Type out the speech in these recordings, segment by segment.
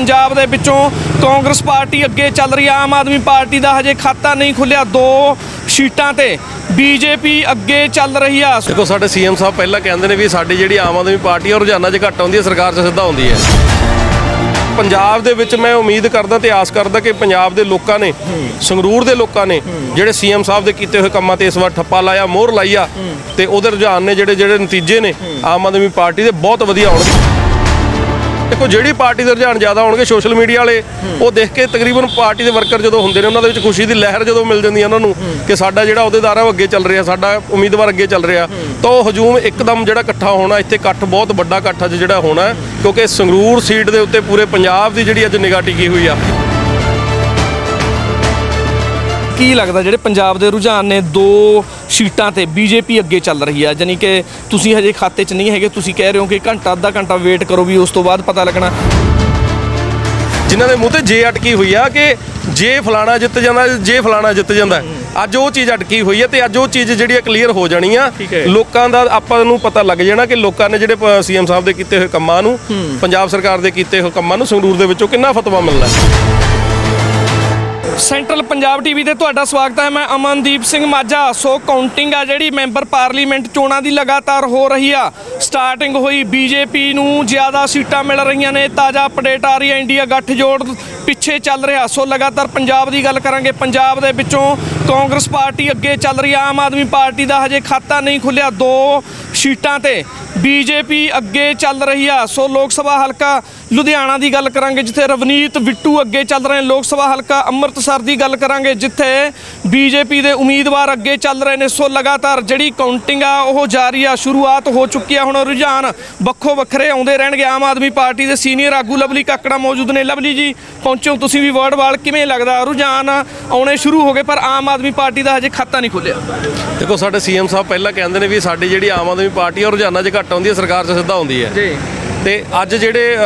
ਪੰਜਾਬ ਦੇ ਵਿੱਚੋਂ ਕਾਂਗਰਸ ਪਾਰਟੀ ਅੱਗੇ ਚੱਲ ਰਹੀ ਆਮ ਆਦਮੀ ਪਾਰਟੀ ਦਾ ਹਜੇ ਖਾਤਾ ਨਹੀਂ ਖੁੱਲਿਆ। ਦੋ ਸੀਟਾਂ ਤੇ ਬੀਜੇਪੀ ਅੱਗੇ ਚੱਲ ਰਹੀ ਆ। ਦੇਖੋ, ਸਾਡੇ ਸੀਐਮ ਸਾਹਿਬ ਪਹਿਲਾਂ ਕਹਿੰਦੇ ਨੇ ਵੀ ਸਾਡੀ ਜਿਹੜੀ ਆਮ ਆਦਮੀ ਪਾਰਟੀ ਆ, ਉਹ 'ਚ ਘੱਟ ਆਉਂਦੀ ਹੈ, ਸਰਕਾਰ 'ਚ ਸਿੱਧਾ ਆਉਂਦੀ ਹੈ। ਪੰਜਾਬ ਦੇ ਵਿੱਚ ਮੈਂ ਉਮੀਦ ਕਰਦਾ ਤੇ ਆਸ ਕਰਦਾ ਕਿ ਪੰਜਾਬ ਦੇ ਲੋਕਾਂ ਨੇ, ਸੰਗਰੂਰ ਦੇ ਲੋਕਾਂ ਨੇ, ਜਿਹੜੇ ਸੀਐਮ ਸਾਹਿਬ ਦੇ ਕੀਤੇ ਹੋਏ ਕੰਮਾਂ ਤੇ ਇਸ ਵਾਰ ਠੱਪਾ ਲਾਇਆ, ਮੋਹਰ ਲਾਈ ਆ, ਤੇ ਉਹਦੇ ਰੁਝਾਨ ਨੇ ਜਿਹੜੇ ਜਿਹੜੇ ਨਤੀਜੇ ਨੇ, ਆਮ ਆਦਮੀ ਪਾਰਟੀ ਦੇ ਬਹੁਤ ਵਧੀਆ ਆਉਣਗੇ। ਦੇਖੋ, ਜਿਹੜੀ ਪਾਰਟੀ ਦੇ ਰੁਝਾਨ ਜ਼ਿਆਦਾ ਹੋਣਗੇ ਸੋਸ਼ਲ ਮੀਡੀਆ ਵਾਲੇ, ਉਹ ਦੇਖ ਕੇ ਤਕਰੀਬਨ ਪਾਰਟੀ ਦੇ ਵਰਕਰ ਜਦੋਂ ਹੁੰਦੇ ਨੇ, ਉਹਨਾਂ ਦੇ ਵਿੱਚ ਖੁਸ਼ੀ ਦੀ ਲਹਿਰ ਜਦੋਂ ਮਿਲ ਜਾਂਦੀ ਹੈ ਉਹਨਾਂ ਨੂੰ ਕਿ ਸਾਡਾ ਜਿਹੜਾ ਅਹੁਦੇਦਾਰ ਹੈ ਉਹ ਅੱਗੇ ਚੱਲ ਰਿਹਾ, ਸਾਡਾ ਉਮੀਦਵਾਰ ਅੱਗੇ ਚੱਲ ਰਿਹਾ। ਤਾਂ ਉਹ ਹਜੂਮ ਇੱਕਦਮ ਜਿਹੜਾ ਇਕੱਠਾ ਹੋਣਾ, ਇੱਥੇ ਇਕੱਠ ਬਹੁਤ ਵੱਡਾ ਇਕੱਠ ਅੱਜ ਜਿਹੜਾ ਹੋਣਾ, ਕਿਉਂਕਿ ਸੰਗਰੂਰ ਸੀਟ ਦੇ ਉੱਤੇ ਪੂਰੇ ਪੰਜਾਬ ਦੀ ਜਿਹੜੀ ਅੱਜ ਨਿਗਾਹ ਟਿਕੀ ਹੋਈ ਆ ਕੀ ਲੱਗਦਾ ਜਿਹੜੇ ਪੰਜਾਬ ਦੇ ਰੁਝਾਨ ਨੇ ਦੋ ਸੀਟਾਂ ਤੇ ਬੀਜੇਪੀ ਅੱਗੇ ਚੱਲ ਰਹੀ ਆ ਜਾਨੀ ਕਿ ਤੁਸੀਂ ਹਜੇ ਖਾਤੇ 'ਚ ਨਹੀਂ ਹੈਗੇ ਤੁਸੀਂ ਕਹਿ ਰਹੇ ਹੋ ਕਿ ਘੰਟਾ ਅੱਧਾ ਘੰਟਾ ਵੇਟ ਕਰੋ ਵੀ ਉਸ ਤੋਂ ਬਾਅਦ ਪਤਾ ਲੱਗਣਾ। ਜਿਨ੍ਹਾਂ ਦੇ ਮੂੰਹ ਤੇ ਜੇ ਅਟਕੀ ਹੋਈ ਆ ਕਿ ਜੇ ਫਲਾਣਾ ਜਿੱਤ ਜਾਂਦਾ ਜੇ ਫਲਾਣਾ ਜਿੱਤ ਜਾਂਦਾ ਅੱਜ ਉਹ ਚੀਜ਼ ਅਟਕੀ ਹੋਈ ਹੈ ਤੇ ਅੱਜ ਉਹ ਚੀਜ਼ ਜਿਹੜੀ ਆ ਕਲੀਅਰ ਹੋ ਜਾਣੀ ਆ। ਲੋਕਾਂ ਦਾ ਆਪਾਂ ਨੂੰ ਪਤਾ ਲੱਗ ਜਾਣਾ ਕਿ ਲੋਕਾਂ ਨੇ ਜਿਹੜੇ ਸੀਐਮ ਸਾਹਿਬ ਦੇ ਕੀਤੇ ਹੋਏ ਕੰਮਾਂ ਨੂੰ ਪੰਜਾਬ ਸਰਕਾਰ ਦੇ ਕੀਤੇ ਹੋਏ ਕੰਮਾਂ ਨੂੰ ਸੰਗਰੂਰ ਦੇ ਵਿੱਚੋਂ ਕਿੰਨਾ ਫਤਵਾ ਮਿਲਣਾ ਸੈਂਟਰਲ ਪੰਜਾਬ ਟੀਵੀ ਤੇ ਤੁਹਾਡਾ ਸਵਾਗਤ ਹੈ। ਮੈਂ ਅਮਨਦੀਪ ਸਿੰਘ ਮਾਝਾ। ਸੋ ਕਾਊਂਟਿੰਗ ਆ ਜਿਹੜੀ ਮੈਂਬਰ ਪਾਰਲੀਮੈਂਟ ਚੋਣਾਂ ਦੀ ਲਗਾਤਾਰ ਹੋ ਰਹੀ ਆ। ਸਟਾਰਟਿੰਗ ਹੋਈ ਬੀਜੇਪੀ ਨੂੰ, ਜ਼ਿਆਦਾ ਸੀਟਾਂ ਮਿਲ ਰਹੀਆਂ ਨੇ। ਤਾਜ਼ਾ ਅਪਡੇਟ ਆ ਰਹੀ ਹੈ ਇੰਡੀਆ ਗੱਠਜੋੜ ਪਿੱਛੇ ਚੱਲ ਰਿਹਾ। ਸੋ ਲਗਾਤਾਰ ਪੰਜਾਬ ਦੀ ਗੱਲ ਕਰਾਂਗੇ। ਪੰਜਾਬ ਦੇ ਵਿੱਚੋਂ ਕਾਂਗਰਸ ਪਾਰਟੀ ਅੱਗੇ ਚੱਲ ਰਹੀ ਆ। ਆਮ ਆਦਮੀ ਪਾਰਟੀ ਦਾ ਹਜੇ ਖਾਤਾ ਨਹੀਂ ਖੁੱਲਿਆ ਦੋ ਸੀਟਾਂ ਤੇ। ਬੀਜੇਪੀ ਅੱਗੇ ਚੱਲ ਰਹੀ ਆ। ਸੋ ਲੋਕ ਸਭਾ ਹਲਕਾ ਲੁਧਿਆਣਾ ਦੀ ਗੱਲ ਕਰਾਂਗੇ, ਜਿੱਥੇ ਰਵਨੀਤ ਬਿੱਟੂ ਅੱਗੇ ਚੱਲ ਰਹੇ ਨੇ। ਲੋਕ ਸਭਾ ਹਲਕਾ ਅੰਮ੍ਰਿਤਸਰ ਦੀ ਗੱਲ ਕਰਾਂਗੇ, ਜਿੱਥੇ ਬੀਜੇਪੀ ਦੇ ਉਮੀਦਵਾਰ ਅੱਗੇ ਚੱਲ ਰਹੇ ਨੇ। ਸੋ ਲਗਾਤਾਰ ਜਿਹੜੀ ਕਾਊਂਟਿੰਗ ਆ, ਉਹ ਜਾਰੀ ਆ। ਸ਼ੁਰੂਆਤ ਹੋ ਚੁੱਕੀ ਆ। ਹੁਣ ਰੁਝਾਨ ਵੱਖੋ ਵੱਖਰੇ ਆਉਂਦੇ ਰਹਿਣਗੇ। ਆਮ ਆਦਮੀ ਪਾਰਟੀ ਦੇ ਸੀਨੀਅਰ ਆਗੂ ਲਵਲੀ ਕਾਕੜਾ ਮੌਜੂਦ ਨੇ। ਲਵਲੀ ਜੀ, ਪਹੁੰਚੋ। ਤੁਸੀਂ ਵੀ ਵਰਡ ਵਾਲ ਕਿਵੇਂ ਲੱਗਦਾ? ਰੁਝਾਨ ਆਉਣੇ ਸ਼ੁਰੂ ਹੋ ਗਏ, ਪਰ ਆਮ ਆਦਮੀ ਪਾਰਟੀ ਦਾ ਹਜੇ ਖਾਤਾ ਨਹੀਂ ਖੁੱਲਿਆ ਦੇਖੋ, ਸਾਡੇ ਸੀਐਮ ਸਾਹਿਬ ਪਹਿਲਾਂ ਕਹਿੰਦੇ ਨੇ ਵੀ ਸਾਡੀ ਜਿਹੜੀ ਆਮ ਆਦਮੀ ਪਾਰਟੀ ਆ ਰੁਝਾਨਾਂ 'ਚ ਘੱਟ ਆਉਂਦੀ ਹੈ ਸਰਕਾਰ 'ਚ ਸਿੱਧਾ ਆਉਂਦੀ ਹੈ। ਜੀ। ਤੇ ਅੱਜ ਜਿਹੜੇ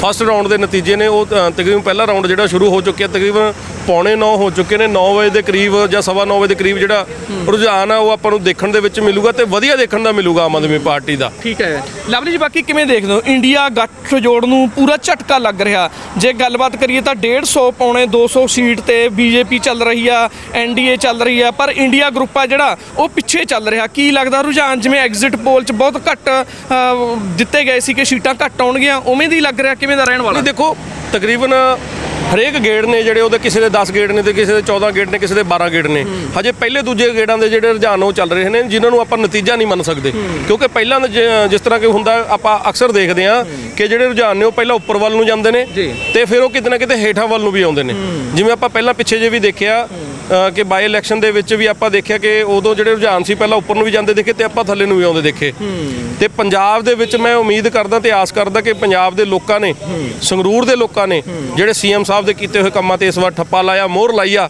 ਫਸਟ ਰਾਉਂਡ ਦੇ ਨਤੀਜੇ ਨੇ ਉਹ ਤਕਰੀਬਨ ਪਹਿਲਾ ਰਾਉਂਡ ਜਿਹੜਾ ਸ਼ੁਰੂ ਹੋ ਚੁੱਕਿਆ ਤਕਰੀਬਨ ਪੌਣੇ 9 ਹੋ ਚੁੱਕੇ ਨੇ 9 ਵਜੇ ਦੇ ਕਰੀਬ ਜਾਂ ਸਵਾ 9 ਵਜੇ ਦੇ ਕਰੀਬ ਜਿਹੜਾ ਰੁਝਾਨ ਆ ਉਹ ਆਪਾਂ ਨੂੰ ਦੇਖਣ ਦੇ ਵਿੱਚ ਮਿਲੂਗਾ ਤੇ ਵਧੀਆ ਦੇਖਣ ਦਾ ਮਿਲੂਗਾ ਆਮ ਆਦਮੀ ਪਾਰਟੀ ਦਾ। ਠੀਕ ਹੈ। ਲਵਲੀ ਜੀ ਬਾਕੀ ਕਿਵੇਂ ਦੇਖਦੇ ਹੋ? ਇੰਡੀਆ ਗੱਠ ਜੋੜ ਨੂੰ ਪੂਰਾ ਝਟਕਾ ਲੱਗ ਰਿਹਾ। ਜੇ ਗੱਲਬਾਤ ਕਰੀਏ ਤਾਂ 150 ਪੌਣੇ 200 ਸੀਟ ਤੇ ਬੀਜੇਪੀ ਚੱਲ ਰਹੀ ਆ ਐਨਡੀਏ ਚੱਲ ਰਹੀ ਆ ਪਰ ਇੰਡੀਆ ਗਰੁੱਪ ਆ ਜਿਹੜਾ ਉਹ ਪਿੱਛੇ ਚੱਲ ਰਿਹਾ। ਕੀ ਲੱਗਦਾ ਰੁਝਾਨ ਜਿਵੇਂ ਐਗਜ਼ਿਟ ਪੋਲ 'ਚ ਬਹੁਤ ਘੱਟ ਦਿੱਤੇ ਗਏ ਸੀ ਕਿ ਸੀਟਾਂ ਘੱਟ ਆਉਣਗੀਆਂ ਉਵੇਂ ਦੀ ਲੱਗ ਰਿਹਾ? ਕਿਵੇਂ ਦਾ ਰਹਿਣ ਵਾਲਾ? ਦੇਖੋ ਤਕਰੀਬਨ ਹਰੇਕ ਗੇੜ ਨੇ ਜਿਹੜੇ ਉਹਦੇ ਕਿਸੇ ਦੇ 10 ਗੇੜ ਨੇ ਤੇ ਕਿਸੇ ਦੇ 14 ਗੇੜ ਨੇ ਕਿਸੇ ਦੇ 12 ਗੇੜ ਨੇ। ਹਜੇ ਪਹਿਲੇ ਦੂਜੇ ਗੇੜਾਂ ਦੇ ਜਿਹੜੇ ਰੁਝਾਨ ਉਹ ਚੱਲ ਰਹੇ ਨੇ ਜਿਨ੍ਹਾਂ ਨੂੰ ਆਪਾਂ ਨਤੀਜਾ ਨਹੀਂ ਮੰਨ ਸਕਦੇ। ਕਿਉਂਕਿ ਪਹਿਲਾਂ ਜਿਸ ਤਰ੍ਹਾਂ ਕਿ ਹੁੰਦਾ ਆਪਾਂ ਅਕਸਰ ਦੇਖਦੇ ਆ ਕਿ ਜਿਹੜੇ ਰੁਝਾਨ ਨੇ ਉਹ ਪਹਿਲਾਂ ਉੱਪਰ ਵੱਲ ਨੂੰ ਜਾਂਦੇ ਨੇ। ਤੇ ਫਿਰ ਉਹ ਕਿਤੇ ਨਾ ਕਿਤੇ ਹੇਠਾਂ ਵੱਲ ਨੂੰ ਵੀ ਆਉਂਦੇ ਨੇ। ਜਿਵੇਂ ਆਪਾਂ ਪਹਿਲਾਂ ਪਿੱਛੇ ਜੇ ਵੀ ਦੇਖਿਆ ਕਿ ਬਾਈ ਇਲੈਕਸ਼ਨ ਦੇ ਵਿੱਚ ਵੀ ਆਪਾਂ ਦੇਖਿਆ ਕਿ ਉਦੋਂ ਜਿਹੜੇ ਰੁਝਾਨ ਸੀ ਪਹਿਲਾਂ ਉੱਪਰ ਨੂੰ ਵੀ ਜਾਂਦੇ ਦੇਖੇ ਤੇ ਆਪਾਂ ਥੱਲੇ ਨੂੰ ਵੀ ਆਉਂਦੇ ਦੇਖੇ। ਤੇ ਪੰਜਾਬ ਦੇ ਵਿੱਚ ਮੈਂ ਉਮੀਦ ਕਰਦਾ ਤੇ ਆਸ ਕਰਦਾ ਕਿ ਪੰਜਾਬ ਦੇ ਲੋਕਾਂ ਨੇ ਸੰਗਰੂਰ ਦੇ ਲੋਕਾਂ ਨੇ ਜਿਹੜੇ ਸੀਐਮ ਸਾਹਿਬ ਦੇ ਕੀਤੇ ਹੋਏ ਕੰਮਾਂ ਤੇ ਇਸ ਵਾਰ ਠੱਪਾ ਲਾਇਆ ਮੋਹਰ ਲਾਈ ਆ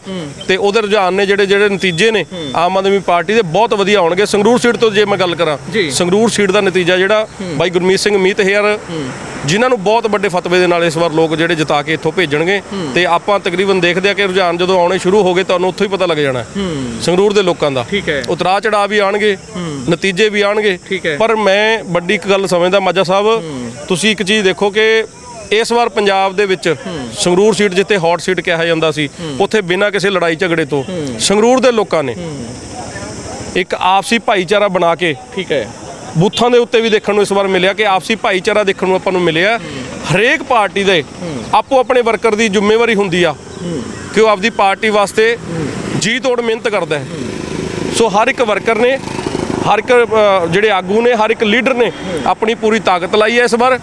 ਤੇ ਉਹਦੇ ਰੁਝਾਨ ਨੇ ਜਿਹੜੇ ਜਿਹੜੇ ਨਤੀਜੇ ਨੇ ਆਮ ਆਦਮੀ ਪਾਰਟੀ ਦੇ ਬਹੁਤ ਵਧੀਆ ਆਉਣਗੇ। ਸੰਗਰੂਰ ਸੀਟ ਤੋਂ ਜੇ ਮੈਂ ਗੱਲ ਕਰਾਂ। ਸੰਗਰੂਰ ਸੀਟ ਦਾ ਨਤੀਜਾ ਜਿਹੜਾ ਬਾਈ ਗੁਰਮੀਤ ਸਿੰਘ ਮੀਤ ਹੇਅਰ ਜਿਨ੍ਹਾਂ ਨੂੰ ਬਹੁਤ ਵੱਡੇ ਫਤਵੇ ਦੇ ਨਾਲ ਇਸ ਵਾਰ ਲੋਕ ਜਿਹੜੇ ਜਿਤਾ ਕੇ ਇੱਥੋਂ ਭੇਜਣਗੇ ਤੇ ਆਪਾਂ ਤਕਰੀਬਨ ਦੇਖਦੇ ਆ ਕਿ ਰੁਝਾਨ ਜਦੋਂ ਆਉਣੇ ਸ਼ੁਰੂ ਹੋ ਗਏ ਤੁਹਾਨੂੰ ਉੱਥੋਂ ਹੀ ਪਤਾ ਲੱਗ ਜਾਣਾ। ਸੰਗਰੂਰ ਦੇ ਲੋਕਾਂ ਦਾ। ਉਤਰਾ ਚੜਾ ਵੀ ਆਣਗੇ ਨਤੀਜੇ ਵੀ ਆਣਗੇ। ਪਰ ਮੈਂ ਵੱਡੀ ਇੱਕ ਗੱਲ ਸਮਝਦਾ ਮਾਜਾ ਸਾਹਿਬ ਤੁਸੀਂ ਇੱਕ ਚੀਜ਼ ਦੇਖੋ ਕਿ ਇਸ ਵਾਰ ਪੰਜਾਬ ਦੇ ਵਿੱਚ ਸੰਗਰੂਰ ਸੀਟ ਜਿੱਥੇ ਹੌਟ ਸੀਟ ਕਿਹਾ ਜਾਂਦਾ ਸੀ ਉੱਥੇ ਬਿਨਾਂ ਕਿਸੇ ਲੜਾਈ ਝਗੜੇ ਤੋਂ ਸੰਗਰੂਰ ਦੇ ਲੋਕਾਂ ਨੇ ਇੱਕ ਆਪਸੀ ਭਾਈਚਾਰਾ ਬਣਾ ਕੇ ਠੀਕ ਹੈ। ਬੂਥਾਂ ਦੇ ਉੱਤੇ ਵੀ ਦੇਖਣ ਨੂੰ ਇਸ ਵਾਰ ਮਿਲਿਆ ਕਿ ਆਪਸੀ ਭਾਈਚਾਰਾ ਦੇਖਣ ਨੂੰ ਆਪਾਂ ਨੂੰ ਮਿਲਿਆ। ਹਰੇਕ ਪਾਰਟੀ ਦੇ ਆਪੋ ਆਪਣੇ ਵਰਕਰ ਦੀ ਜ਼ਿੰਮੇਵਾਰੀ ਹੁੰਦੀ ਆ ਕਿ ਉਹ ਆਪਦੀ ਪਾਰਟੀ ਵਾਸਤੇ ਜੀ ਤੋੜ ਮਿਹਨਤ ਕਰਦਾ ਹੈ। ਸੋ ਹਰ ਇੱਕ ਵਰਕਰ ਨੇ, ਹਰ ਇੱਕ ਜਿਹੜੇ ਆਗੂ ਨੇ, ਹਰ ਇੱਕ ਲੀਡਰ ਨੇ ਆਪਣੀ ਪੂਰੀ ਤਾਕਤ ਲਾਈ ਹੈ ਇਸ ਵਾਰ।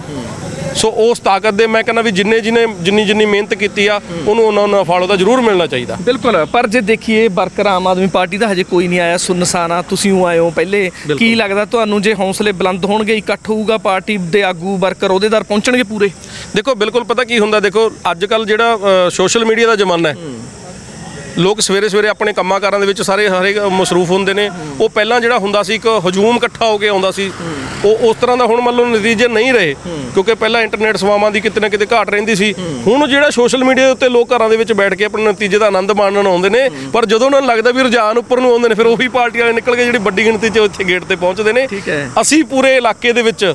ਸੋ ਉਸ ਤਾਕਤ ਦੇ ਮੈਂ ਕਹਿੰਦਾ ਵੀ ਜਿੰਨੇ ਜਿੰਨੇ ਜਿੰਨੀ ਜਿੰਨੀ ਮਿਹਨਤ ਕੀਤੀ ਆ ਉਹਨੂੰ ਉਹਨਾਂ ਉਹਨਾਂ ਫਲ ਉਹਦਾ ਜ਼ਰੂਰ ਮਿਲਣਾ ਚਾਹੀਦਾ। ਬਿਲਕੁਲ ਪਰ ਜੇ ਦੇਖੀਏ ਵਰਕਰ ਆਮ ਆਦਮੀ ਪਾਰਟੀ ਦਾ ਹਜੇ ਕੋਈ ਨਹੀਂ ਆਇਆ ਸੁਨਸਾਨ ਤੁਸੀਂ ਉਹ ਆਏ ਹੋ ਪਹਿਲੇ। ਕੀ ਲੱਗਦਾ ਤੁਹਾਨੂੰ ਜੇ ਹੌਸਲੇ ਬੁਲੰਦ ਹੋਣਗੇ ਇਕੱਠ ਹੋਊਗਾ ਪਾਰਟੀ ਦੇ ਆਗੂ ਵਰਕਰ ਉਹਦੇਦਾਰ ਪਹੁੰਚਣਗੇ ਪੂਰੇ? ਦੇਖੋ ਬਿਲਕੁਲ ਪਤਾ ਕੀ ਹੁੰਦਾ ਦੇਖੋ ਅੱਜ ਕੱਲ ਜਿਹੜਾ ਸੋਸ਼ਲ ਮੀਡੀਆ ਦਾ ਜ਼ਮਾਨਾ ਹੈ ਲੋਕ ਸਵੇਰੇ ਸਵੇਰੇ ਆਪਣੇ ਕੰਮਾਂ ਕਾਰਾਂ ਦੇ ਵਿੱਚ ਸਾਰੇ ਹਰੇ ਮਸਰੂਫ ਹੁੰਦੇ ਨੇ। ਉਹ ਪਹਿਲਾਂ ਜਿਹੜਾ ਹੁੰਦਾ ਸੀ ਇੱਕ ਹਜੂਮ ਇਕੱਠਾ ਹੋ ਕੇ ਆਉਂਦਾ ਸੀ। ਉਹ ਉਸ ਤਰ੍ਹਾਂ ਦਾ ਹੁਣ ਮੰਨ ਲਓ ਨਤੀਜੇ ਨਹੀਂ ਰਹੇ। ਕਿਉਂਕਿ ਪਹਿਲਾਂ ਇੰਟਰਨੈਟ ਸੇਵਾਵਾਂ ਦੀ ਕਿਤੇ ਨਾ ਕਿਤੇ ਘਾਟ ਰਹਿੰਦੀ ਸੀ। ਹੁਣ ਜਿਹੜਾ ਸੋਸ਼ਲ ਮੀਡੀਆ ਦੇ ਉੱਤੇ ਲੋਕ ਘਰਾਂ ਦੇ ਵਿੱਚ ਬੈਠ ਕੇ ਆਪਣੇ ਨਤੀਜੇ ਦਾ ਆਨੰਦ ਮਾਣਨ ਆਉਂਦੇ ਨੇ। ਪਰ ਜਦੋਂ ਉਹਨਾਂ ਨੂੰ ਲੱਗਦਾ ਵੀ ਰੁਝਾਨ ਉੱਪਰ ਨੂੰ ਆਉਂਦੇ ਨੇ ਫਿਰ ਉਹੀ ਪਾਰਟੀ ਵਾਲੇ ਨਿਕਲ ਕੇ ਜਿਹੜੀ ਵੱਡੀ ਗਿਣਤੀ 'ਚ ਉੱਥੇ ਗੇਟ ਤੇ ਪਹੁੰਚਦੇ ਨੇ। ਅਸੀਂ ਪੂਰੇ ਇਲਾਕੇ ਦੇ ਵਿੱਚ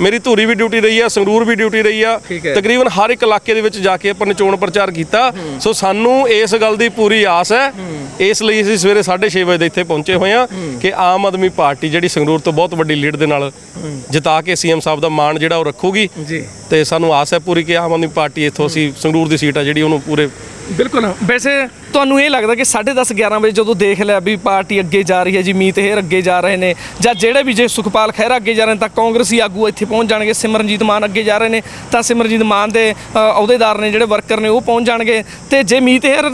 ਮੇਰੀ ਧੂਰੀ ਵੀ ਡਿਊਟੀ ਰਹੀ ਆ ਸੰਗਰੂਰ ਵੀ ਡਿਊਟੀ ਰਹੀ ਆ। ਤਕਰੀਬਨ ਹਰ ਇੱਕ ਇਲਾਕੇ ਦੇ ਵਿੱਚ ਜਾ ਕੇ ਆਪਾਂ ਨੇ ਚੋਣ ਪ੍ਰਚਾਰ ਕੀਤਾ। ਸੋ ਸਾਨੂੰ ਇਸ ਗੱਲ ਦੀ ਪੂਰੀ ਆਸ ਹੈ। ਇਸ ਲਈ ਅਸੀਂ ਸਵੇਰੇ 6:30 ਵਜੇ ਦੇ ਇੱਥੇ ਪਹੁੰਚੇ ਹੋਏ ਆ ਕਿ ਆਮ ਆਦਮੀ ਪਾਰਟੀ ਜਿਹੜੀ ਸੰਗਰੂਰ ਤੋਂ ਬਹੁਤ ਵੱਡੀ ਲੀਡ ਦੇ ਨਾਲ ਜਿਤਾ ਕੇ ਸੀਐਮ ਸਾਹਿਬ ਦਾ ਮਾਣ ਜਿਹੜਾ ਉਹ ਰੱਖੂਗੀ। ਜੀ। ਤੇ ਸਾਨੂੰ ਆਸ ਹੈ ਪੂਰੀ ਕਿ ਆਮ ਆਦਮੀ ਪਾਰਟੀ ਇੱਥੋਂ ਅਸੀਂ ਸੰਗਰੂਰ ਦੀ ਸੀਟ ਆ ਜਿਹੜੀ ਉਹਨੂੰ ਪੂਰੇ ਬਿਲਕੁਲ। ਵੈਸੇ ਤੁਹਾਨੂੰ ਇਹ ਲੱਗਦਾ ਕਿ 10:30 11 ਵਜੇ ਜਦੋਂ ਦੇਖ ਲਿਆ ਵੀ ਪਾਰਟੀ ਅੱਗੇ ਜਾ ਰਹੀ ਹੈ ਜੀ, ਮੀਤ ਹੇਰ ਅੱਗੇ ਜਾ ਰਹੇ ਨੇ, ਜਾਂ ਜਿਹੜੇ ਵੀ ਜੇ ਸੁਖਪਾਲ ਖਹਿਰਾ ਅੱਗੇ ਜਾ ਰਹੇ ਨੇ, ਤਾਂ ਕਾਂਗਰਸੀ ਆਗੂ ਇੱਥੇ ਪਹੁੰਚ ਜਾਣਗੇ, ਸਿਮਰਨਜੀਤ ਮਾਨ ਅੱਗੇ ਜਾ ਰਹੇ ਨੇ, ਤਾਂ ਸਿਮਰਨਜੀਤ ਮਾਨ ਦੇ ਅਹੁਦੇਦਾਰ ਨੇ ਜਿਹੜੇ ਵਰਕਰ ਨੇ ਉਹ ਪਹੁੰਚ ਜਾਣਗੇ। ਤੇ ਜੇ ਮੀਤ ਹੇਰ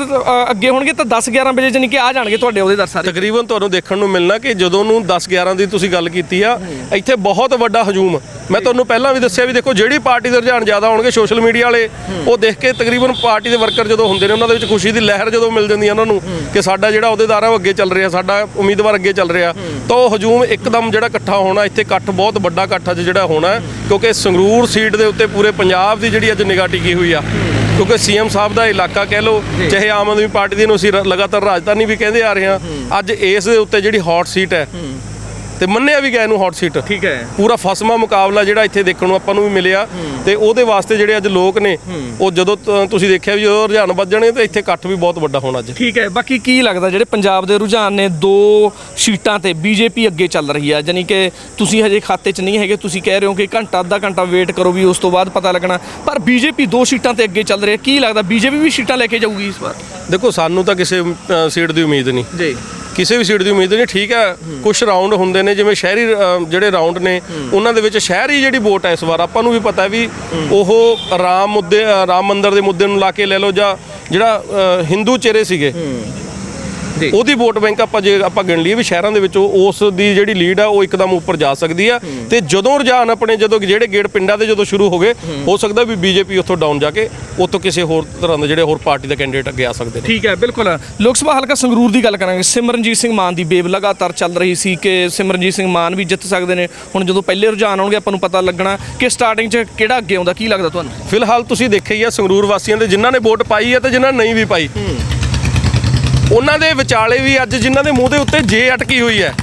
ਅੱਗੇ ਹੋਣਗੇ, ਤਾਂ 10 11 ਵਜੇ ਜਾਨੀ ਕਿ ਆ ਜਾਣਗੇ ਤੁਹਾਡੇ ਅਹੁਦੇਦਾਰ ਸਾਰੇ। ਤਕਰੀਬਨ ਤੁਹਾਨੂੰ ਦੇਖਣ ਨੂੰ ਮਿਲਣਾ ਕਿ ਜਦੋਂ ਨੂੰ 10 11 ਦੀ ਤੁਸੀਂ ਗੱਲ ਕੀਤੀ ਆ, ਇੱਥੇ ਬਹੁਤ ਵੱਡਾ ਹਜੂਮ। ਮੈਂ ਤੁਹਾਨੂੰ ਪਹਿਲਾਂ ਵੀ ਦੱਸਿਆ ਵੀ ਦੇਖੋ, ਜਿਹੜੀ ਪਾਰਟੀ ਦੇ ਰੁਝਾਨ ਜ਼ਿਆਦਾ ਹੋਣਗੇ, ਸੋਸ਼ਲ ਮੀਡੀਆ ਵਾਲੇ, ਉਹ ਦੇਖ ਕੇ ਤਕਰੀਬਨ ਪਾਰਟੀ ਦੇ ਵਰਕਰ ਜਦੋਂ ਹੁੰਦੇ ਨੇ, ਉਹਨਾਂ ਦੇ ਵਿੱਚ ਖੁਸ਼ੀ ਦੀ ਲਹਿਰ ਜਦੋਂ ਮਿਲ ਜਾਂਦੀ ਹੈ ਉਹਨਾਂ ਨੂੰ ਕਿ ਸਾਡਾ ਜਿਹੜਾ ਅਹੁਦੇਦਾਰ ਹੈ ਉਹ ਅੱਗੇ ਚੱਲ ਰਿਹਾ ਸਾਡਾ ਉਮੀਦਵਾਰ ਅੱਗੇ ਚੱਲ ਰਿਹਾ। ਤਾਂ ਉਹ ਹਜੂਮ ਇੱਕਦਮ ਜਿਹੜਾ ਇਕੱਠਾ ਹੋਣਾ ਇੱਥੇ ਇਕੱਠ ਬਹੁਤ ਵੱਡਾ ਇਕੱਠ ਅੱਜ ਜਿਹੜਾ ਹੋਣਾ ਕਿਉਂਕਿ ਸੰਗਰੂਰ ਸੀਟ ਦੇ ਉੱਤੇ ਪੂਰੇ ਪੰਜਾਬ ਦੀ ਜਿਹੜੀ ਅੱਜ ਨਿਗਾਹ ਟਿਕੀ ਹੋਈ ਆ। ਕਿਉਂਕਿ ਸੀਐਮ ਸਾਹਿਬ ਦਾ ਇਲਾਕਾ ਕਹਿ ਲਓ ਚਾਹੇ ਆਮ ਆਦਮੀ ਪਾਰਟੀ ਦੀ ਨੂੰ ਅਸੀਂ ਲਗਾਤਾਰ ਰਾਜਧਾਨੀ ਵੀ ਕਹਿੰਦੇ ਆ ਰਹੇ ਹਾਂ ਅੱਜ ਇਸ ਦੇ ਉੱਤੇ ਜਿਹੜੀ ਹੌਟ ਸੀਟ ਹੈ। ਤੇ ਮੰਨਿਆ ਵੀ ਗਿਆ ਇਹਨੂੰ ਹੌਟ ਸੀਟ ਠੀਕ ਹੈ। ਪੂਰਾ ਫਸਮਾ ਮੁਕਾਬਲਾ ਜਿਹੜਾ ਇੱਥੇ ਦੇਖਣ ਨੂੰ ਆਪਾਂ ਨੂੰ ਵੀ ਮਿਲਿਆ। ਤੇ ਉਹਦੇ ਵਾਸਤੇ ਜਿਹੜੇ ਅੱਜ ਲੋਕ ਨੇ ਉਹ ਜਦੋਂ ਤੁਸੀਂ ਦੇਖਿਆ ਵੀ ਜਦੋਂ ਰੁਝਾਨ ਵੱਜਣੇ ਤੇ ਇੱਥੇ ਇਕੱਠ ਵੀ ਬਹੁਤ ਵੱਡਾ ਹੋਣਾ ਅੱਜ। ਠੀਕ ਹੈ ਬਾਕੀ ਕੀ ਲੱਗਦਾ ਜਿਹੜੇ ਪੰਜਾਬ ਦੇ ਰੁਝਾਨ ਨੇ ਦੋ ਸੀਟਾਂ ਤੇ ਬੀਜੇਪੀ ਅੱਗੇ ਚੱਲ ਰਹੀ ਆ ਜਾਨੀ ਕਿ ਤੁਸੀਂ ਹਜੇ ਖਾਤੇ 'ਚ ਨਹੀਂ ਹੈਗੇ ਤੁਸੀਂ ਕਹਿ ਰਹੇ ਹੋ ਕਿ ਘੰਟਾ ਅੱਧਾ ਘੰਟਾ ਵੇਟ ਕਰੋ ਵੀ ਉਸ ਤੋਂ ਬਾਅਦ ਪਤਾ ਲੱਗਣਾ। ਪਰ ਬੀਜੇਪੀ ਦੋ ਸੀਟਾਂ ਤੇ ਅੱਗੇ ਚੱਲ ਰਹੀ ਹੈ। ਕੀ ਲੱਗਦਾ ਬੀਜੇਪੀ ਵੀ ਸੀਟਾਂ ਲੈ ਕੇ ਜਾਊਗੀ ਇਸ ਵਾਰ? ਦੇਖੋ ਸਾਨੂੰ ਤਾਂ ਕਿਸੇ ਸੀਟ ਦੀ ਉਮੀਦ ਨਹੀਂ। ਜੀ। ਕਿਸੇ ਵੀ ਸੀਟ ਦੀ ਉਮੀਦ ਨਹੀਂ ਠੀਕ ਹੈ ਕੁਝ ਰਾਉਂਡ ਹੁੰਦੇ ਨੇ ਜਿਵੇਂ ਸ਼ਹਿਰੀ ਅ, ਜਿਹੜੇ ਰਾਉਂਡ ਨੇ ਉਹਨਾਂ ਦੇ ਵਿੱਚ ਸ਼ਹਿਰੀ ਜਿਹੜੀ ਵੋਟ ਹੈ ਇਸ ਵਾਰ ਆਪਾਂ ਨੂੰ ਵੀ ਪਤਾ ਵੀ ਉਹ ਰਾਮ ਮੁੱਦੇ ਅ, ਰਾਮ ਮੰਦਿਰ ਦੇ ਮੁੱਦੇ ਨੂੰ ਲਾ ਕੇ ਲੈ ਲਓ ਜਾਂ ਜਿਹੜਾ ਅ, ਹਿੰਦੂ ਚਿਹਰੇ ਸੀਗੇ। ਉਹਦੀ ਵੋਟ ਬੈਂਕ ਆਪਾਂ ਜੇ ਆਪਾਂ ਗਿਣ ਲਈਏ ਵੀ ਸ਼ਹਿਰਾਂ ਦੇ ਵਿੱਚ ਉਸ ਦੀ ਜਿਹੜੀ ਲੀਡ ਆ ਉਹ ਇੱਕਦਮ ਉੱਪਰ ਜਾ ਸਕਦੀ ਆ। ਤੇ ਜਦੋਂ ਰੁਝਾਨ ਆਪਣੇ ਜਦੋਂ ਜਿਹੜੇ ਗੇੜ ਪਿੰਡਾਂ ਦੇ ਜਦੋਂ ਸ਼ੁਰੂ ਹੋ ਗਏ ਹੋ। ਸਕਦਾ ਵੀ ਬੀਜੇਪੀ ਉੱਥੋਂ ਡਾਊਨ ਜਾ ਕੇ ਉੱਥੋਂ ਕਿਸੇ ਹੋਰ ਤਰ੍ਹਾਂ ਦੇ ਜਿਹੜੇ ਹੋਰ ਪਾਰਟੀ ਦੇ ਕੈਂਡੀਡੇਟ ਅੱਗੇ ਆ ਸਕਦੇ ਨੇ। ਠੀਕ ਹੈ ਬਿਲਕੁਲ। ਲੋਕ ਸਭਾ ਹਲਕਾ ਸੰਗਰੂਰ ਦੀ ਗੱਲ ਕਰਾਂਗੇ। ਸਿਮਰਨਜੀਤ ਸਿੰਘ ਮਾਨ ਦੀ ਵੇਵ ਲਗਾਤਾਰ ਚੱਲ ਰਹੀ ਸੀ ਕਿ ਸਿਮਰਨਜੀਤ ਸਿੰਘ ਮਾਨ ਵੀ ਜਿੱਤ ਸਕਦੇ ਨੇ। ਹੁਣ ਜਦੋਂ ਪਹਿਲੇ ਰੁਝਾਨ ਆਉਣਗੇ ਆਪਾਂ ਨੂੰ ਪਤਾ ਲੱਗਣਾ ਕਿ ਸਟਾਰਟਿੰਗ 'ਚ ਕਿਹੜਾ ਅੱਗੇ ਆਉਂਦਾ ਕੀ ਲੱਗਦਾ ਤੁਹਾਨੂੰ? ਫਿਲਹਾਲ ਤੁਸੀਂ ਦੇਖਿਆ ਹੀ ਆ ਸੰਗਰੂਰ ਵਾਸੀਆਂ ਦੇ ਜਿਨ੍ਹਾਂ ਨੇ ਵੋਟ ਪਾਈ ਹੈ ਤੇ ਜਿਨ੍ਹਾਂ ਨੇ ਨਹੀਂ ਵੀ ਪਾਈ। ਉਹਨਾਂ ਦੇ ਵਿਚਾਲੇ ਵੀ ਅੱਜ ਜਿਨ੍ਹਾਂ ਦੇ ਮੂੰਹ ਦੇ ਉੱਤੇ ਜੇ ਅਟਕੀ ਹੋਈ ਹੈ।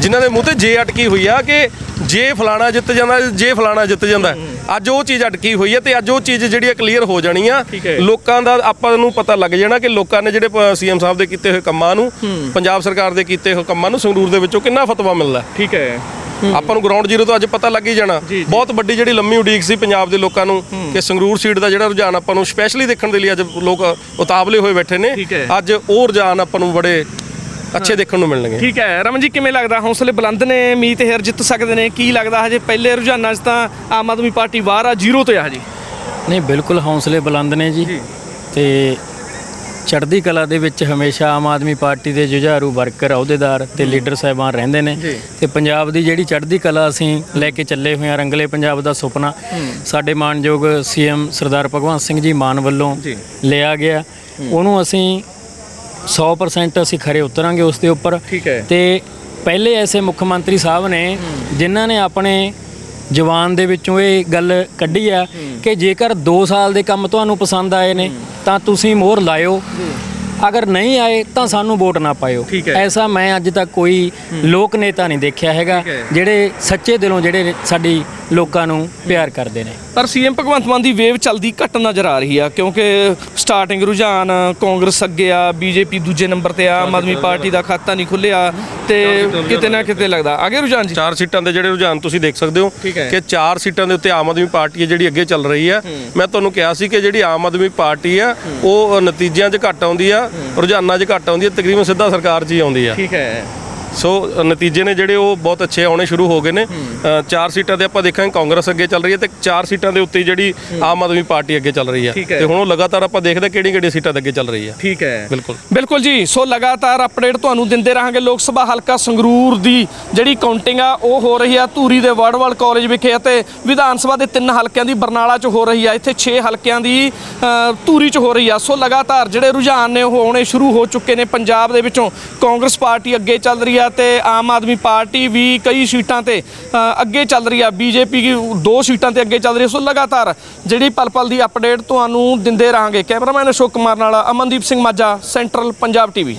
ਜਿਨ੍ਹਾਂ ਦੇ ਮੂੰਹ ਤੇ ਜੇ ਅਟਕੀ ਹੋਈ ਆ ਕਿ ਜੇ ਫਲਾਣਾ ਜਿੱਤ ਜਾਂਦਾ ਜੇ ਫਲਾਣਾ ਜਿੱਤ ਜਾਂਦਾ। ਅੱਜ ਉਹ ਚੀਜ਼ ਅਟਕੀ ਹੋਈ ਹੈ ਤੇ ਅੱਜ ਉਹ ਚੀਜ਼ ਜਿਹੜੀ ਕਲੀਅਰ ਹੋ ਜਾਣੀ ਆ। ਲੋਕਾਂ ਦਾ ਆਪਾਂ ਨੂੰ ਪਤਾ ਲੱਗ ਜਾਣਾ ਕਿ ਲੋਕਾਂ ਨੇ ਜਿਹੜੇ ਸੀਐਮ ਸਾਹਿਬ ਦੇ ਕੀਤੇ ਹੋਏ ਕੰਮਾਂ ਨੂੰ ਪੰਜਾਬ ਸਰਕਾਰ ਦੇ ਕੀਤੇ ਹੋਏ ਕੰਮਾਂ ਨੂੰ ਸੰਗਰੂਰ ਦੇ ਵਿੱਚੋਂ ਕਿੰਨਾ ਫਤਵਾ ਮਿਲਦਾ। ਠੀਕ ਹੈ। ਆਪਾਂ ਨੂੰ ਗਰਾਊਂਡ ਜ਼ੀਰੋ ਤੋਂ ਅੱਜ ਪਤਾ ਲੱਗ ਹੀ ਜਾਣਾ। ਜੀ, ਜੀ। ਬਹੁਤ ਵੱਡੀ ਜਿਹੜੀ ਲੰਮੀ ਉਡੀਕ ਸੀ ਪੰਜਾਬ ਦੇ ਲੋਕਾਂ ਨੂੰ ਕਿ ਸੰਗਰੂਰ ਸੀਟ ਦਾ ਜਿਹੜਾ ਰੁਝਾਨ ਆਪਾਂ ਨੂੰ ਸਪੈਸ਼ਲੀ ਦੇਖਣ ਦੇ ਲਈ ਅੱਜ ਲੋਕ ਉਤਾਵਲੇ ਹੋਏ ਬੈਠੇ ਨੇ। ਅੱਜ ਉਹ ਰੁਝਾਨ ਆਪਾਂ ਨੂੰ ਬੜੇ ਅੱਛੇ ਦੇਖਣ ਨੂੰ ਮਿਲਣਗੇ। ਠੀਕ ਹੈ। ਰਮਨ ਜੀ ਕਿਵੇਂ ਲੱਗਦਾ? ਹੌਸਲੇ ਬੁਲੰਦ ਨੇ ਮੀਤ ਹੇਰ ਜਿੱਤ ਸਕਦੇ ਨੇ? ਕੀ ਲੱਗਦਾ ਹਜੇ ਪਹਿਲੇ ਰੁਝਾਨਾਂ 'ਚ ਤਾਂ ਆਮ ਆਦਮੀ ਪਾਰਟੀ ਬਾਹਰ ਆ ਜ਼ੀਰੋ ਤੇ ਆ ਹਜੇ? ਨਹੀਂ ਬਿਲਕੁਲ ਹੌਸਲੇ ਬੁਲੰਦ ਨੇ ਜੀ। ਤੇ ਚੜ੍ਹਦੀ ਕਲਾ ਦੇ ਵਿੱਚ ਹਮੇਸ਼ਾ ਆਮ ਆਦਮੀ ਪਾਰਟੀ ਦੇ ਜੁਝਾਰੂ ਵਰਕਰ ਅਹੁਦੇਦਾਰ ਤੇ ਲੀਡਰ ਸਾਹਿਬਾਨ ਰਹਿੰਦੇ ਨੇ। ਤੇ ਪੰਜਾਬ ਦੀ ਜਿਹੜੀ ਚੜ੍ਹਦੀ ਕਲਾ ਅਸੀਂ ਲੈ ਕੇ ਚੱਲੇ ਹੋਏ ਹਾਂ ਰੰਗਲੇ ਪੰਜਾਬ ਦਾ ਸੁਪਨਾ ਸਾਡੇ ਮਾਨਯੋਗ ਸੀਐਮ ਸਰਦਾਰ ਭਗਵੰਤ ਸਿੰਘ ਜੀ ਮਾਨ ਵੱਲੋਂ। ਲਿਆ ਗਿਆ। ਉਹਨੂੰ ਅਸੀਂ 100% ਅਸੀਂ ਖਰੇ ਉਤਰਾਂਗੇ ਉਸ ਦੇ ਉੱਪਰ। ਤੇ ਪਹਿਲੇ ਐਸੇ ਮੁੱਖ ਮੰਤਰੀ ਸਾਹਿਬ ਨੇ ਜਿਨ੍ਹਾਂ ਨੇ ਆਪਣੇ ਜਵਾਨ ਦੇ ਵਿੱਚੋਂ ਇਹ ਗੱਲ ਕੱਢੀ ਆ ਕਿ ਜੇਕਰ 2 ਸਾਲ ਦੇ ਕੰਮ ਤੁਹਾਨੂੰ ਪਸੰਦ ਆਏ ਨੇ ਤਾਂ ਤੁਸੀਂ ਮੋਹਰ ਲਾਇਓ। ਅਗਰ ਨਹੀਂ ਆਏ ਤਾਂ ਸਾਨੂੰ ਵੋਟ ਨਾ ਪਾਇਓ। ਐਸਾ ਮੈਂ ਅੱਜ ਤੱਕ ਕੋਈ ਲੋਕ ਨੇਤਾ ਨਹੀਂ ਦੇਖਿਆ ਹੈਗਾ। ਜਿਹੜੇ ਸੱਚੇ ਦਿਲੋਂ ਜਿਹੜੇ ਸਾਡੀ ਲੋਕਾਂ ਨੂੰ ਪਿਆਰ ਕਰਦੇ ਨੇ। ਪਰ ਸੀਐਮ ਭਗਵੰਤ ਮਾਨ ਦੀ ਵੇਵ ਚੱਲਦੀ ਘੱਟ ਨਜ਼ਰ ਆ ਰਹੀ ਆ ਕਿਉਂਕਿ ਸਟਾਰਟਿੰਗ ਰੁਝਾਨ ਕਾਂਗਰਸ ਅੱਗੇ ਆ ਬੀਜੇਪੀ ਦੂਜੇ ਨੰਬਰ ਤੇ ਆ ਆਮ ਆਦਮੀ ਪਾਰਟੀ ਦਾ ਖਾਤਾ ਨਹੀਂ ਖੁੱਲਿਆ ਤੇ ਕਿਤੇ ਨਾ ਕਿਤੇ ਲੱਗਦਾ। ਅੱਗੇ ਰੁਝਾਨ ਜੀ। ਚਾਰ ਸੀਟਾਂ ਦੇ ਜਿਹੜੇ ਰੁਝਾਨ ਤੁਸੀਂ ਦੇਖ ਸਕਦੇ ਹੋ। ਕਿ ਚਾਰ ਸੀਟਾਂ ਦੇ ਉੱਤੇ ਆਮ ਆਦਮੀ ਪਾਰਟੀ ਹੈ ਜਿਹੜੀ ਅੱਗੇ ਚੱਲ ਰਹੀ ਹੈ। ਮੈਂ ਤੁਹਾਨੂੰ ਕਿਹਾ ਸੀ ਕਿ ਜਿਹੜੀ ਆਮ ਆਦਮੀ ਪਾਰਟੀ ਆ ਉਹ ਨਤੀਜਿਆਂ 'ਚ ਘੱਟ ਆਉਂਦੀ ਆ ਰੁਝਾਨਾਂ 'ਚ ਘੱਟ ਆਉਂਦੀ ਹੈ ਤਕਰੀਬਨ ਸਿੱਧਾ ਸਰਕਾਰ 'ਚ ਹੀ ਆਉਂਦੀ ਆ। ਠੀਕ ਹੈ। ਸੋ ਨਤੀਜੇ ਨੇ ਜਿਹੜੇ ਉਹ ਬਹੁਤ ਅੱਛੇ ਆਉਣੇ ਸ਼ੁਰੂ ਹੋ ਗਏ ਨੇ। ਚਾਰ ਸੀਟਾਂ ਤੇ ਆਪਾਂ ਦੇਖਾਂਗੇ ਕਾਂਗਰਸ ਅੱਗੇ ਚੱਲ ਰਹੀ ਹੈ ਤੇ ਚਾਰ ਸੀਟਾਂ ਦੇ ਉੱਤੇ ਜਿਹੜੀ ਆਮ ਆਦਮੀ ਪਾਰਟੀ ਅੱਗੇ ਚੱਲ ਰਹੀ ਹੈ। ਤੇ ਹੁਣ ਉਹ ਲਗਾਤਾਰ ਆਪਾਂ ਦੇਖਦੇ ਕਿਹੜੀ ਕਿਹੜੀ ਸੀਟਾਂ ਤੇ ਅੱਗੇ ਚੱਲ ਰਹੀ ਹੈ। ਠੀਕ ਹੈ। ਬਿਲਕੁਲ। ਬਿਲਕੁਲ ਜੀ। ਸੋ ਲਗਾਤਾਰ ਅਪਡੇਟ ਤੁਹਾਨੂੰ ਦਿੰਦੇ ਰਹਾਂਗੇ ਲੋਕ ਸਭਾ ਹਲਕਾ ਸੰਗਰੂਰ ਦੀ ਜਿਹੜੀ ਕਾਊਂਟਿੰਗ ਆ ਉਹ ਹੋ ਰਹੀ ਆ ਧੂਰੀ ਦੇ ਵਰਡਵਾਲ ਕਾਲਜ ਵਿਖੇ ਅਤੇ ਵਿਧਾਨ ਸਭਾ ਦੇ ਤਿੰਨ ਹਲਕਿਆਂ ਦੀ ਬਰਨਾਲਾ 'ਚ ਹੋ ਰਹੀ ਆ। ਇੱਥੇ 6 ਹਲਕਿਆਂ ਦੀ ਧੂਰੀ 'ਚ ਹੋ ਰਹੀ ਆ। ਸੋ ਲਗਾਤਾਰ ਜਿਹੜੇ ਰੁਝਾਨ ਨੇ ਉਹ ਆਉਣੇ ਸ਼ੁਰੂ ਹੋ ਚੁੱਕੇ ਨੇ ਪੰਜਾਬ ਦੇ ਵਿੱਚੋਂ। ਕਾਂਗਰਸ ਪਾਰਟੀ ਅੱਗੇ ਚੱਲ ਰਹੀ ਆ ਤੇ ਆਮ ਆਦਮੀ ਪਾਰਟੀ ਵੀ ਕਈ ਸੀਟਾਂ ਤੇ ਅੱਗੇ ਚੱਲ ਰਹੀ ਆ। ਬੀਜੇਪੀ ਦੋ ਸੀਟਾਂ ਤੇ ਅੱਗੇ ਚੱਲ ਰਹੀ ਆ। ਸੋ ਲਗਾਤਾਰ ਜਿਹੜੀ ਪਲ ਪਲ ਦੀ ਅਪਡੇਟ ਤੁਹਾਨੂੰ ਦਿੰਦੇ ਰਹਾਂਗੇ। ਕੈਮਰਾਮੈਨ ਅਸ਼ੋਕ ਕੁਮਾਰ ਨਾਲ ਅਮਨਦੀਪ ਸਿੰਘ ਮਾਝਾ, ਸੈਂਟਰਲ ਪੰਜਾਬ ਟੀਵੀ।